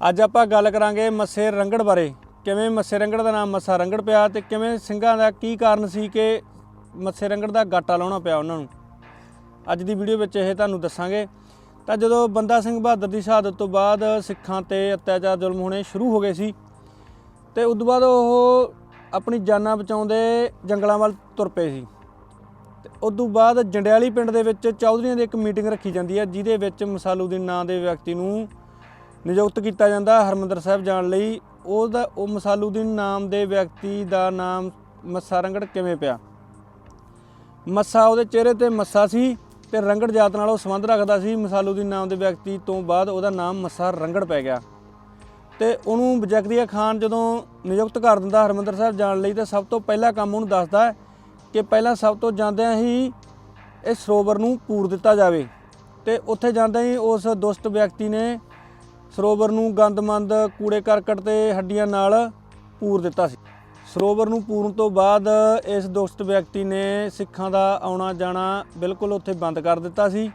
ਅੱਜ ਆਪਾਂ ਗੱਲ ਕਰਾਂਗੇ ਮੱਸੇ ਰੰਗੜ ਬਾਰੇ। ਕਿਵੇਂ ਮੱਸੇ ਰੰਗੜ ਦਾ ਨਾਮ ਮੱਸਾ ਰੰਗੜ ਪਿਆ ਤੇ ਕਿਵੇਂ ਸਿੰਘਾਂ ਦਾ ਕੀ ਕਾਰਨ ਸੀ ਕਿ ਮੱਸੇ ਰੰਗੜ ਦਾ ਗਾਟਾ ਲਾਉਣਾ ਪਿਆ ਉਹਨਾਂ ਨੂੰ? ਅੱਜ ਦੀ ਵੀਡੀਓ ਵਿੱਚ ਇਹ ਤੁਹਾਨੂੰ ਦੱਸਾਂਗੇ। ਤਾਂ ਜਦੋਂ ਬੰਦਾ ਸਿੰਘ ਬਹਾਦਰ ਦੀ ਸ਼ਹਾਦਤ ਤੋਂ ਬਾਅਦ ਸਿੱਖਾਂ ਤੇ ਅਤਿਆਚਾਰ ਜ਼ੁਲਮ ਹੋਣੇ ਸ਼ੁਰੂ ਹੋ ਗਏ ਸੀ, ਤੇ ਉਸ ਤੋਂ ਬਾਅਦ ਉਹ ਆਪਣੀ ਜਾਨਾਂ ਬਚਾਉਂਦੇ ਜੰਗਲਾਂ ਵੱਲ ਤੁਰ ਪਏ ਸੀ। ਤੇ ਉਸ ਤੋਂ ਬਾਅਦ ਜੰਡਿਆਲੀ ਪਿੰਡ ਦੇ ਵਿੱਚ ਚੌਧਰੀਆਂ ਦੀ ਇੱਕ ਮੀਟਿੰਗ ਰੱਖੀ ਜਾਂਦੀ ਹੈ, ਜਿਹਦੇ ਵਿੱਚ ਮਸਾਲੂਦੀਨ ਨਾਂ ਦੇ ਵਿਅਕਤੀ ਨੂੰ ਨਿਯੁਕਤ ਕੀਤਾ ਜਾਂਦਾ ਹਰਮੰਦਰ ਸਾਹਿਬ ਜਾਣ ਲਈ। ਉਹਦਾ ਉਹ ਮਸਾਲੂਦੀਨ ਨਾਮ ਦੇ ਵਿਅਕਤੀ ਦਾ ਨਾਮ ਮੱਸਾ ਰੰਗੜ ਕਿਵੇਂ ਪਿਆ? ਮੱਸਾ ਉਹਦੇ ਚਿਹਰੇ ਤੇ ਮੱਸਾ ਸੀ ਤੇ ਰੰਗੜ ਜਾਤ ਨਾਲ ਉਹ ਸੰਬੰਧ ਰੱਖਦਾ ਸੀ। ਮਸਾਲੂਦੀਨ ਨਾਮ ਦੇ ਵਿਅਕਤੀ ਤੋਂ ਬਾਅਦ ਉਹਦਾ ਨਾਮ ਮੱਸਾ ਰੰਗੜ ਪੈ ਗਿਆ। ਤੇ ਉਹਨੂੰ ਬਜਕਰੀਆ ਖਾਨ ਜਦੋਂ ਨਿਯੁਕਤ ਕਰ ਦਿੰਦਾ ਹਰਮੰਦਰ ਸਾਹਿਬ ਜਾਣ ਲਈ, ਤੇ ਸਭ ਤੋਂ ਪਹਿਲਾ ਕੰਮ ਉਹਨੂੰ ਦੱਸਦਾ ਕਿ ਪਹਿਲਾਂ ਸਭ ਤੋਂ ਜਾਂਦਿਆਂ ਹੀ ਇਹ ਸਰੋਵਰ ਨੂੰ ਪੂਰ ਦਿੱਤਾ ਜਾਵੇ। ਤੇ ਉੱਥੇ ਜਾਂਦਿਆਂ ਹੀ ਉਸ ਦੁਸ਼ਟ ਵਿਅਕਤੀ ਨੇ ਸਰੋਵਰ ਨੂੰ ਗੰਦਮੰਦ ਕੂੜੇ ਕਰਕਟ ਤੇ ਹੱਡੀਆਂ ਨਾਲ ਪੂਰ ਦਿੱਤਾ ਸੀ। ਸਰੋਵਰ ਨੂੰ ਪੂਰਨ ਤੋਂ ਬਾਅਦ ਇਸ ਦੁਸ਼ਟ ਵਿਅਕਤੀ ਨੇ ਸਿੱਖਾਂ ਦਾ ਆਉਣਾ ਜਾਣਾ ਬਿਲਕੁਲ ਉੱਥੇ ਬੰਦ ਕਰ ਦਿੱਤਾ ਸੀ।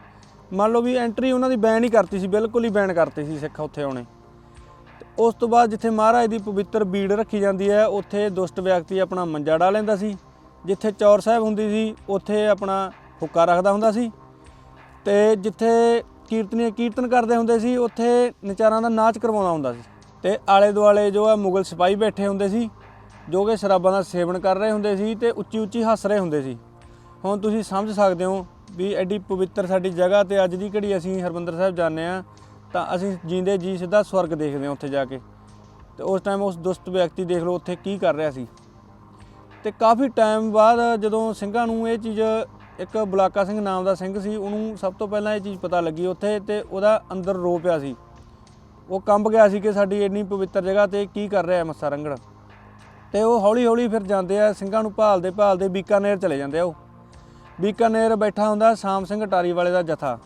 ਮੰਨ ਲਓ ਵੀ ਐਂਟਰੀ ਉਹਨਾਂ ਦੀ ਬੈਨ ਹੀ ਕਰਤੀ ਸੀ, ਬਿਲਕੁਲ ਹੀ ਬੈਨ ਕਰਤੀ ਸੀ ਸਿੱਖ ਉੱਥੇ ਆਉਣੇ। ਤੇ ਉਸ ਤੋਂ ਬਾਅਦ ਜਿੱਥੇ ਮਹਾਰਾਜ ਦੀ ਪਵਿੱਤਰ ਬੀੜ ਰੱਖੀ ਜਾਂਦੀ ਹੈ, ਉੱਥੇ ਦੁਸ਼ਟ ਵਿਅਕਤੀ ਆਪਣਾ ਮੰਜਾ ਡਾ ਲੈਂਦਾ ਸੀ। ਜਿੱਥੇ ਚੌਰ ਸਾਹਿਬ ਹੁੰਦੀ ਸੀ, ਉੱਥੇ ਆਪਣਾ ਹੁੱਕਾ ਰੱਖਦਾ ਹੁੰਦਾ ਸੀ। ਤੇ ਜਿੱਥੇ ਕੀਰਤਨੀਏ ਕੀਰਤਨ ਕਰਦੇ ਹੁੰਦੇ ਸੀ, ਉੱਥੇ ਨਚਾਰਾਂ ਦਾ ਨਾਚ ਕਰਵਾਉਂਦਾ ਹੁੰਦਾ ਸੀ। ਤੇ ਆਲੇ ਦੁਆਲੇ ਜੋ ਹੈ ਮੁਗਲ ਸਿਪਾਹੀ ਬੈਠੇ ਹੁੰਦੇ ਸੀ, ਜੋ ਕਿ ਸ਼ਰਾਬਾਂ ਦਾ ਸੇਵਨ ਕਰ ਰਹੇ ਹੁੰਦੇ ਸੀ ਤੇ ਉੱਚੀ ਉੱਚੀ ਹੱਸ ਰਹੇ ਹੁੰਦੇ ਸੀ। ਹੁਣ ਤੁਸੀਂ ਸਮਝ ਸਕਦੇ ਹੋ ਵੀ ਐਡੀ ਪਵਿੱਤਰ ਸਾਡੀ ਜਗ੍ਹਾ ਤੇ ਅੱਜ ਦੀ ਘੜੀ ਅਸੀਂ ਹਰਮੰਦਰ ਸਾਹਿਬ ਜਾਂਦੇ ਆ ਤਾਂ ਅਸੀਂ ਜੀਂਦੇ ਜੀ ਸਿੱਧਾ ਸਵਰਗ ਦੇਖਦੇ ਹਾਂ ਉੱਥੇ ਜਾ ਕੇ। ਤੇ ਉਸ ਟਾਈਮ ਉਸ ਦੁਸ਼ਟ ਵਿਅਕਤੀ ਦੇਖ ਲਓ ਉੱਥੇ ਕੀ ਕਰ ਰਿਹਾ ਸੀ। ਤੇ ਕਾਫੀ ਟਾਈਮ ਬਾਅਦ ਜਦੋਂ ਸਿੰਘਾਂ ਨੂੰ ਇਹ ਚੀਜ਼ ਇੱਕ ਬੁਲਾਕਾ ਸਿੰਘ ਨਾਮ ਦਾ ਸਿੰਘ ਸੀ, ਉਹਨੂੰ ਸਭ ਤੋਂ ਪਹਿਲਾਂ ਇਹ ਚੀਜ਼ ਪਤਾ ਲੱਗੀ ਉੱਥੇ ਤੇ ਉਹਦਾ ਅੰਦਰ ਰੋ ਪਿਆ ਸੀ। ਉਹ ਕੰਬ ਗਿਆ ਸੀ ਕਿ ਸਾਡੀ ਇੰਨੀ ਪਵਿੱਤਰ ਜਗ੍ਹਾ ਤੇ ਕੀ ਕਰ ਰਿਹਾ ਮੱਸਾ ਰੰਗੜ ਤੇ ਉਹ ਹੌਲੀ ਹੌਲੀ ਫਿਰ ਜਾਂਦੇ ਆ, ਸਿੰਘਾਂ ਨੂੰ ਭਾਲਦੇ ਭਾਲਦੇ ਬੀਕਾਨੇਰ ਚਲੇ ਜਾਂਦੇ ਆ ਉਹ। ਬੀਕਾਨੇਰ ਬੈਠਾ ਹੁੰਦਾ ਸਾਮ ਸਿੰਘ ਟਾਰੀ ਵਾਲੇ ਦਾ ਜਥਾ।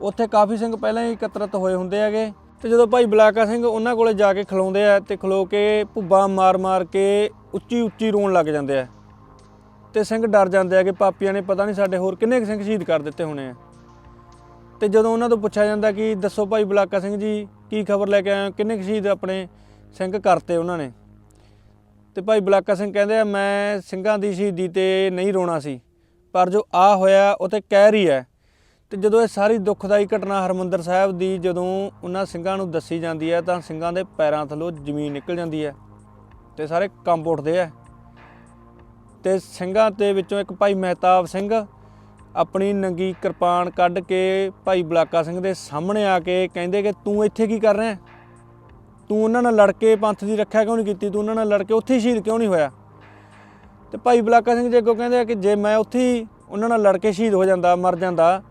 ਉੱਥੇ ਕਾਫੀ ਸਿੰਘ ਪਹਿਲਾਂ ਹੀ ਇਕੱਤਰਤ ਹੋਏ ਹੁੰਦੇ ਹੈਗੇ। ਤੇ ਜਦੋਂ ਭਾਈ ਬਲਾਕਾ ਸਿੰਘ ਉਹਨਾਂ ਕੋਲੇ ਜਾ ਕੇ ਖਲੋਂਦੇ ਆ ਤੇ ਖਲੋ ਕੇ ਭੁੱਬਾ ਮਾਰ-ਮਾਰ ਕੇ ਉੱਚੀ ਉੱਚੀ ਰੋਣ ਲੱਗ ਜਾਂਦੇ ਆ। ਤੇ ਸਿੰਘ ਡਰ ਜਾਂਦੇ ਆ ਕਿ ਪਾਪੀਆਂ ਨੇ ਪਤਾ ਨਹੀਂ ਸਾਡੇ ਹੋਰ ਕਿੰਨੇ ਕੁ ਸਿੰਘ ਸ਼ਹੀਦ ਕਰ ਦਿੱਤੇ ਹੋਣੇ ਆ। ਤੇ ਜਦੋਂ ਉਹਨਾਂ ਤੋਂ ਪੁੱਛਿਆ ਜਾਂਦਾ ਕਿ ਦੱਸੋ ਭਾਈ ਬਲਾਕਾ ਸਿੰਘ ਜੀ, ਕੀ ਖਬਰ ਲੈ ਕੇ ਆਏ ਹੋ? ਕਿੰਨੇ ਕੁ ਸ਼ਹੀਦ ਆਪਣੇ ਸਿੰਘ ਕਰਤੇ ਉਹਨਾਂ ਨੇ? ਤੇ ਭਾਈ ਬਲਾਕਾ ਸਿੰਘ ਕਹਿੰਦੇ ਆ, ਮੈਂ ਸਿੰਘਾਂ ਦੀ ਸ਼ਹੀਦੀ ਤੇ ਨਹੀਂ ਰੋਣਾ ਸੀ, ਪਰ ਜੋ ਆ ਹੋਇਆ ਉਹ ਤੇ ਕਹਿ ਰਹੀ ਹੈ। ਤੇ ਜਦੋਂ ਇਹ ਸਾਰੀ ਦੁੱਖਦਾਈ ਘਟਨਾ ਹਰਮੰਦਰ ਸਾਹਿਬ ਦੀ ਜਦੋਂ ਉਹਨਾਂ ਸਿੰਘਾਂ ਨੂੰ ਦੱਸੀ ਜਾਂਦੀ ਹੈ, ਤਾਂ ਸਿੰਘਾਂ ਦੇ ਪੈਰਾਂ ਥੱਲੋਂ ਜ਼ਮੀਨ ਨਿਕਲ ਜਾਂਦੀ ਹੈ ਤੇ ਸਾਰੇ ਕੰਬ ਉੱਠਦੇ ਆ। ਤੇ ਸਿੰਘਾਂ ਦੇ ਵਿੱਚੋਂ ਇੱਕ ਭਾਈ ਮਹਿਤਾਬ ਸਿੰਘ, ਆਪਣੀ ਨੰਗੀ ਕਿਰਪਾਨ ਕੱਢ ਕੇ ਭਾਈ ਬਲਾਕਾ ਸਿੰਘ ਦੇ ਸਾਹਮਣੇ ਆ ਕੇ ਕਹਿੰਦੇ ਕਿ ਤੂੰ ਇੱਥੇ ਕੀ ਕਰ ਰਿਹਾ ਤੂੰ ਉਹਨਾਂ ਨਾਲ ਲੜ ਕੇ ਪੰਥ ਦੀ ਰੱਖਿਆ ਕਿਉਂ ਨਹੀਂ ਕੀਤੀ? ਤੂੰ ਉਹਨਾਂ ਨਾਲ ਲੜ ਕੇ ਉੱਥੇ ਹੀ ਸ਼ਹੀਦ ਕਿਉਂ ਨਹੀਂ ਹੋਇਆ? ਤੇ ਭਾਈ ਬਲਾਕਾ ਸਿੰਘ ਜੇ ਅੱਗੋਂ ਕਹਿੰਦੇ ਆ ਕਿ ਜੇ ਮੈਂ ਉੱਥੇ ਹੀ ਉਹਨਾਂ ਨਾਲ ਲੜ ਕੇ ਸ਼ਹੀਦ ਹੋ ਜਾਂਦਾ, ਮਰ ਜਾਂਦਾ,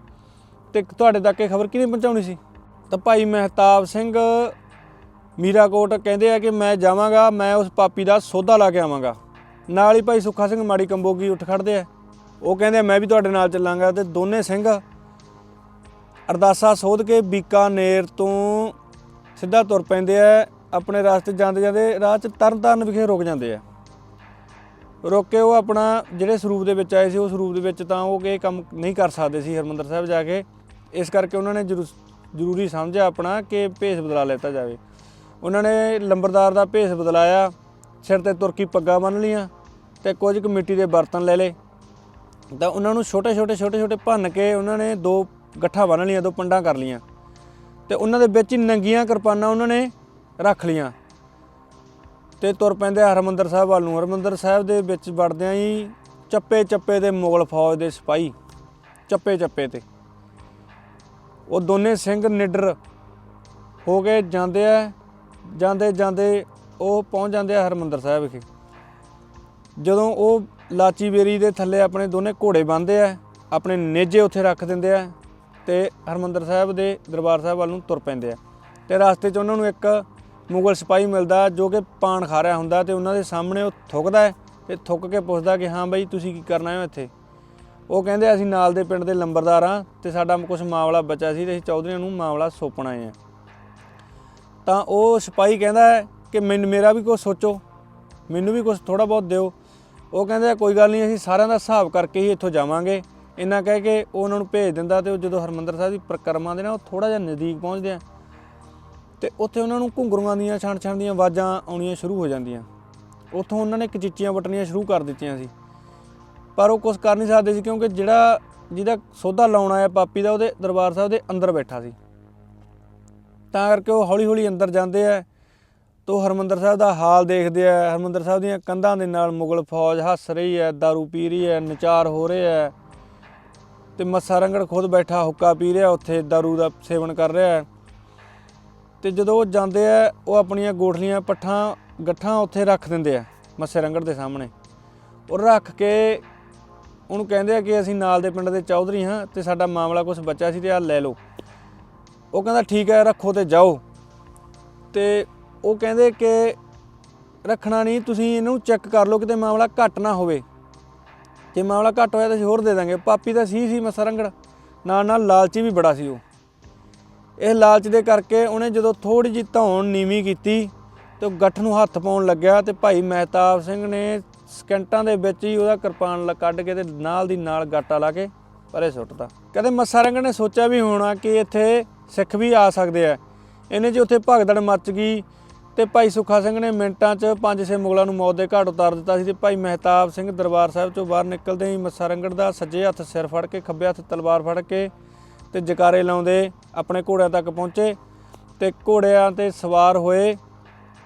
ਤੇ ਤੁਹਾਡੇ ਤੱਕ ਇਹ ਖਬਰ ਕਿਹਨੇ ਪਹੁੰਚਾਉਣੀ ਸੀ? ਤਾਂ ਭਾਈ ਮਹਿਤਾਬ ਸਿੰਘ ਮੀਰਾਕੋਟ ਕਹਿੰਦੇ ਆ ਕਿ ਮੈਂ ਜਾਵਾਂਗਾ, ਮੈਂ ਉਸ ਪਾਪੀ ਦਾ ਸੋਧਾ ਲਾ ਕੇ ਆਵਾਂਗਾ। ਨਾਲ ਹੀ ਭਾਈ ਸੁੱਖਾ ਸਿੰਘ ਮਾੜੀ ਕੰਬੋਗੀ ਉੱਠ ਖੜਦੇ ਆ। ਉਹ ਕਹਿੰਦੇ ਮੈਂ ਵੀ ਤੁਹਾਡੇ ਨਾਲ ਚੱਲਾਂਗਾ ਤੇ ਦੋਨੇ ਸਿੰਘ ਅਰਦਾਸਾ ਸੋਧ ਕੇ ਬੀਕਾਨੇਰ ਤੋਂ ਸਿੱਧਾ ਤੁਰ ਪੈਂਦੇ ਆ। ਆਪਣੇ ਰਸਤੇ ਜਾਂਦੇ ਜਾਂਦੇ ਰਾਹ 'ਚ ਤਰਨਤਾਰਨ ਵਿਖੇ ਰੁਕ ਜਾਂਦੇ ਆ। ਰੁਕ ਕੇ ਉਹ ਆਪਣਾ ਜਿਹੜੇ ਸਰੂਪ ਦੇ ਵਿੱਚ ਆਏ ਸੀ, ਉਹ ਸਰੂਪ ਦੇ ਵਿੱਚ ਤਾਂ ਉਹ ਇਹ ਕੰਮ ਨਹੀਂ ਕਰ ਸਕਦੇ ਸੀ ਹਰਮੰਦਰ ਸਾਹਿਬ ਜਾ ਕੇ। ਇਸ ਕਰਕੇ ਉਹਨਾਂ ਨੇ ਜ਼ਰੂ- ਜ਼ਰੂਰੀ ਸਮਝਿਆ ਆਪਣਾ ਕਿ ਭੇਸ ਬਦਲਾ ਲੈਤਾ ਜਾਵੇ। ਉਹਨਾਂ ਨੇ ਲੰਬਰਦਾਰ ਦਾ ਭੇਸ ਬਦਲਾਇਆ, ਸਿਰ ਤੇ ਤੁਰਕੀ ਪੱਗਾਂ ਬੰਨ ਲੀਆਂ ਤੇ ਕੁਝ ਕੁ ਮਿੱਟੀ ਦੇ ਬਰਤਨ ਲੈ ਲਏ। ਤਾਂ ਉਹਨਾਂ ਨੂੰ ਛੋਟੇ ਛੋਟੇ ਛੋਟੇ ਛੋਟੇ ਭੰਨ ਕੇ ਉਹਨਾਂ ਨੇ ਦੋ ਗੱਠਾਂ ਬੰਨ ਲਈਆਂ, ਦੋ ਪੰਡਾਂ ਕਰ ਲਈਆਂ। ਤੇ ਉਹਨਾਂ ਦੇ ਵਿੱਚ ਹੀ ਨੰਗੀਆਂ ਕਿਰਪਾਨਾਂ ਉਹਨਾਂ ਨੇ ਰੱਖ ਲਈਆਂ। ਤੇ ਤੁਰ ਪੈਂਦੇ ਆ ਹਰਮੰਦਰ ਸਾਹਿਬ ਵੱਲ ਨੂੰ। ਹਰਮੰਦਰ ਸਾਹਿਬ ਦੇ ਵਿੱਚ ਵੜਦਿਆਂ ਹੀ ਚੱਪੇ ਚੱਪੇ ਦੇ ਮੁਗਲ ਫੌਜ ਦੇ ਸਿਪਾਹੀ, ਚੱਪੇ ਚੱਪੇ ਤੇ। ਉਹ ਦੋਨੇ ਸਿੰਘ ਨਿਡਰ ਹੋ ਕੇ ਜਾਂਦੇ ਆ, ਜਾਂਦੇ ਜਾਂਦੇ ਉਹ ਪਹੁੰਚ ਜਾਂਦੇ ਆ ਹਰਮੰਦਰ ਸਾਹਿਬ ਵਿਖੇ। ਜਦੋਂ ਉਹ ਲਾਚੀ ਬੇਰੀ ਦੇ ਥੱਲੇ ਆਪਣੇ ਦੋਨੇ ਘੋੜੇ ਬੰਨ੍ਹਦੇ ਆ, ਆਪਣੇ ਨੇਜੇ ਉੱਥੇ ਰੱਖ ਦਿੰਦੇ ਆ ਤੇ ਹਰਮੰਦਰ ਸਾਹਿਬ ਦੇ ਦਰਬਾਰ ਸਾਹਿਬ ਵੱਲ ਨੂੰ ਤੁਰ ਪੈਂਦੇ ਆ। ਤੇ ਰਸਤੇ 'ਚ ਉਹਨਾਂ ਨੂੰ ਇੱਕ ਮੁਗਲ ਸਿਪਾਹੀ ਮਿਲਦਾ ਜੋ ਕਿ ਪਾਣ ਖਾ ਰਿਹਾ ਹੁੰਦਾ ਤੇ ਉਹਨਾਂ ਦੇ ਸਾਹਮਣੇ ਉਹ ਥੁੱਕਦਾ ਹੈ ਤੇ ਥੁੱਕ ਕੇ ਪੁੱਛਦਾ ਕਿ ਹਾਂ ਬਈ ਤੁਸੀਂ ਕੀ ਕਰਨਾ ਹੈ ਇੱਥੇ? ਉਹ ਕਹਿੰਦੇ ਅਸੀਂ ਨਾਲ ਦੇ ਪਿੰਡ ਦੇ ਲੰਬਰਦਾਰ ਆ ਤੇ ਸਾਡਾ ਕੁਝ ਮਾਮਲਾ ਬਚਾ ਸੀ ਤੇ ਅਸੀਂ ਚੌਧਰੀਆਂ ਨੂੰ ਮਾਮਲਾ ਸੌਂਪਣ ਹੈ। ਤਾਂ ਉਹ ਸਿਪਾਹੀ ਕਹਿੰਦਾ ਹੈ ਕਿ ਮੈਨੂੰ, ਮੇਰਾ ਵੀ ਕੁਝ ਸੋਚੋ, ਮੈਨੂੰ ਵੀ ਕੁਝ ਥੋੜਾ ਬਹੁਤ ਦਿਓ। ਉਹ ਕਹਿੰਦੇ ਆ, ਕੋਈ ਗੱਲ ਨਹੀਂ ਅਸੀਂ ਸਾਰਿਆਂ ਦਾ ਹਿਸਾਬ ਕਰਕੇ ਹੀ ਇੱਥੋਂ ਜਾਵਾਂਗੇ। ਇੰਨਾ ਕਹਿ ਕੇ ਉਹ ਉਹਨਾਂ ਨੂੰ ਭੇਜ ਦਿੰਦਾ ਤੇ ਉਹ ਜਦੋਂ ਹਰਮੰਦਰ ਸਾਹਿਬ ਦੀ ਪ੍ਰਕਰਮਾ ਦੇ ਨਾਲ ਉਹ ਥੋੜਾ ਜਿਹਾ ਨਜ਼ਦੀਕ ਪਹੁੰਚਦੇ ਆ। ਤੇ ਉੱਥੇ ਉਹਨਾਂ ਨੂੰ ਘੁੰਗਰੂਆਂ ਦੀਆਂ ਛਣ ਛਣ ਦੀਆਂ ਆਵਾਜ਼ਾਂ ਆਉਣੀਆਂ ਸ਼ੁਰੂ ਹੋ ਜਾਂਦੀਆਂ। ਉੱਥੋਂ ਉਹਨਾਂ ਨੇ ਕਚੀਚੀਆਂ ਵਟਣੀਆਂ ਸ਼ੁਰੂ ਕਰ ਦਿੱਤੀਆਂ ਸੀ। ਪਰ ਉਹ ਕੁਝ ਕਰ ਨਹੀਂ ਸਕਦੇ ਸੀ ਕਿਉਂਕਿ ਜਿਹੜਾ ਜਿਹਦਾ ਸੌਦਾ ਲਾਉਣ ਆਇਆ ਪਾਪੀ ਦਾ ਉਹਦੇ ਦਰਬਾਰ ਸਾਹਿਬ ਦੇ ਅੰਦਰ ਬੈਠਾ ਸੀ। ਤਾਂ ਕਰਕੇ ਉਹ ਹੌਲੀ ਹੌਲੀ ਅੰਦਰ ਜਾਂਦੇ ਆ। ਤੋ ਹਰਮੰਦਰ ਸਾਹਿਬ ਦਾ ਹਾਲ ਦੇਖਦੇ ਆ ਹਰਮੰਦਰ ਸਾਹਿਬ ਦੀਆਂ ਕੰਧਾਂ ਦੇ ਨਾਲ ਮੁਗਲ ਫੌਜ ਹੱਸ ਰਹੀ ਹੈ दारू ਪੀ ਰਹੀ ਹੈ ਨਚਾਰ ਹੋ ਰਿਹਾ ਹੈ ਤੇ ਮੱਸਾ ਰੰਗੜ ਖੁਦ ਬੈਠਾ ਹੁੱਕਾ ਪੀ ਰਿਹਾ ਉੱਥੇ दारू ਦਾ ਸੇਵਨ ਕਰ ਰਿਹਾ ਹੈ ਤੇ ਜਦੋਂ ਉਹ ਜਾਂਦੇ ਆ ਉਹ ਆਪਣੀਆਂ ਗੋਠਲੀਆਂ ਪੱਠਾਂ ਗੱਠਾਂ ਉੱਥੇ ਰੱਖ ਦਿੰਦੇ ਆ ਮੱਸੇ ਰੰਗੜ ਦੇ ਸਾਹਮਣੇ ਉਹ ਰੱਖ ਕੇ ਉਹਨੂੰ ਕਹਿੰਦੇ ਆ ਕਿ ਅਸੀਂ ਨਾਲ ਦੇ ਪਿੰਡ ਦੇ ਚੌਧਰੀ ਹਾਂ ਤੇ ਸਾਡਾ ਮਾਮਲਾ ਕੁਝ ਬੱਚਾ ਸੀ ਤੇ ਆ ਲੈ ਲਓ ਉਹ ਕਹਿੰਦਾ ਠੀਕ ਹੈ ਰੱਖੋ ਤੇ ਜਾਓ ਤੇ ਉਹ ਕਹਿੰਦੇ ਕਿ ਰੱਖਣਾ ਨਹੀਂ, ਤੁਸੀਂ ਇਹਨੂੰ ਚੈੱਕ ਕਰ ਲਓ ਕਿਤੇ ਮਾਮਲਾ ਘੱਟ ਨਾ ਹੋਵੇ। ਜੇ ਮਾਮਲਾ ਘੱਟ ਹੋਇਆ ਤਾਂ ਅਸੀਂ ਹੋਰ ਦੇ ਦਾਂਗੇ। ਪਾਪੀ ਤਾਂ ਸੀ ਸੀ ਮਸਾ ਰੰਗੜ, ਨਾਲ ਨਾਲ ਲਾਲਚੀ ਵੀ ਬੜਾ ਸੀ ਉਹ। ਇਹ ਲਾਲਚ ਦੇ ਕਰਕੇ ਉਹਨੇ ਜਦੋਂ ਥੋੜੀ ਜਿਹੀ ਧੌਣ ਨੀਵੀਂ ਕੀਤੀ ਤੇ ਉਹ ਗੱਠ ਨੂੰ ਹੱਥ ਪਾਉਣ ਲੱਗਿਆ ਤੇ ਭਾਈ ਮਹਿਤਾਬ ਸਿੰਘ ਨੇ ਸਕਿੰਟਾਂ ਦੇ ਵਿੱਚ ਹੀ ਉਹਦਾ ਕਿਰਪਾਨ ਕੱਢ ਕੇ ਤੇ ਨਾਲ ਦੀ ਨਾਲ ਗਾਟਾ ਲਾ ਕੇ ਪਰੇ ਸੁੱਟਦਾ ਕਹਿੰਦੇ ਮੱਸਾ ਰੰਗੜ ਨੇ ਸੋਚਿਆ ਵੀ ਹੋਣਾ ਕਿ ਇੱਥੇ ਸਿੱਖ ਵੀ ਆ ਸਕਦੇ ਆ। ਇਹਨੇ ਜੇ ਉੱਥੇ ਭਗਦੜ ਮੱਚ ਗਈ ਤੇ ਭਾਈ ਸੁੱਖਾ ਸਿੰਘ ਨੇ ਮਿੰਟਾਂ 'ਚ ਪੰਜ ਛੇ ਮੁਗਲਾਂ ਨੂੰ ਮੌਤ ਦੇ ਘਾਟ ਉਤਾਰ ਦਿੱਤਾ ਸੀ ਤੇ ਭਾਈ ਮਹਿਤਾਬ ਸਿੰਘ ਦਰਬਾਰ ਸਾਹਿਬ ਚੋਂ ਬਾਹਰ ਨਿਕਲਦੇ ਹੀ ਮੱਸਾ ਰੰਗੜ ਦਾ ਸੱਜੇ ਹੱਥ ਸਿਰ ਫੜ ਕੇ, ਖੱਬੇ ਹੱਥ ਤਲਵਾਰ ਫੜ ਕੇ ਤੇ ਜਕਾਰੇ ਲਾਉਂਦੇ ਆਪਣੇ ਘੋੜਿਆਂ ਤੱਕ ਪਹੁੰਚੇ ਤੇ ਘੋੜਿਆਂ ਤੇ ਸਵਾਰ ਹੋਏ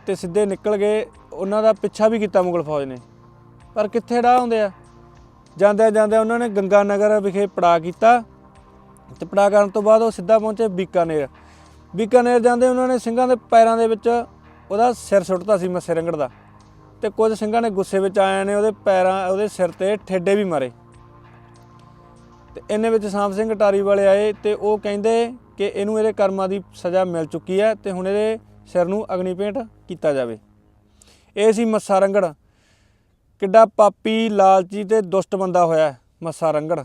ਤੇ ਸਿੱਧੇ ਨਿਕਲ ਗਏ। ਉਹਨਾਂ ਦਾ ਪਿੱਛਾ ਵੀ ਕੀਤਾ ਮੁਗਲ ਫੌਜ ਨੇ। ਪਰ ਕਿੱਥੇ ਡਾ ਹੁੰਦੇ ਆ? ਜਾਂਦੇ ਜਾਂਦੇ ਉਹਨਾਂ ਨੇ ਗੰਗਾ ਨਗਰ ਵਿਖੇ ਪੜਾ ਕੀਤਾ ਤੇ ਪੜਾ ਕਰਨ ਤੋਂ ਬਾਅਦ ਉਹ ਸਿੱਧਾ ਪਹੁੰਚੇ ਬੀਕਾਨੇਰ। ਬੀਕਾਨੇਰ ਜਾਂਦੇ ਉਹਨਾਂ ਨੇ ਸਿੰਘਾਂ ਦੇ ਪੈਰਾਂ ਦੇ ਵਿੱਚ ਉਹਦਾ ਸਿਰ ਸੁੱਟਦਾ ਸੀ ਮੱਸੇ ਰੰਗੜ ਦਾ। ਤੇ ਕੁਝ ਸਿੰਘਾਂ ਨੇ ਗੁੱਸੇ ਵਿੱਚ ਆਇਆਂ ਨੇ, ਉਹਦੇ ਪੈਰਾਂ, ਉਹਦੇ ਸਿਰ ਤੇ ਠੇਡੇ ਵੀ ਮਾਰੇ। ਤੇ ਇੰਨੇ ਵਿੱਚ ਸਾਮ ਸਿੰਘ ਟਾਰੀ ਵਾਲੇ ਆਏ ਤੇ ਉਹ ਕਹਿੰਦੇ ਕਿ ਇਹਨੂੰ ਇਹਦੇ ਕਰਮਾਂ ਦੀ ਸਜ਼ਾ ਮਿਲ ਚੁੱਕੀ ਹੈ ਤੇ ਹੁਣ ਇਹਦੇ ਸਿਰ ਨੂੰ ਅਗਨੀ ਭੇਂਟ ਕੀਤਾ ਜਾਵੇ। ਇਹ ਸੀ ਮੱਸਾ ਰੰਗੜ। ਕਿੱਡਾ ਪਾਪੀ, ਲਾਲਚੀ ਤੇ ਦੁਸ਼ਟ ਬੰਦਾ ਹੋਇਆ ਮੱਸਾ ਰੰਗੜ।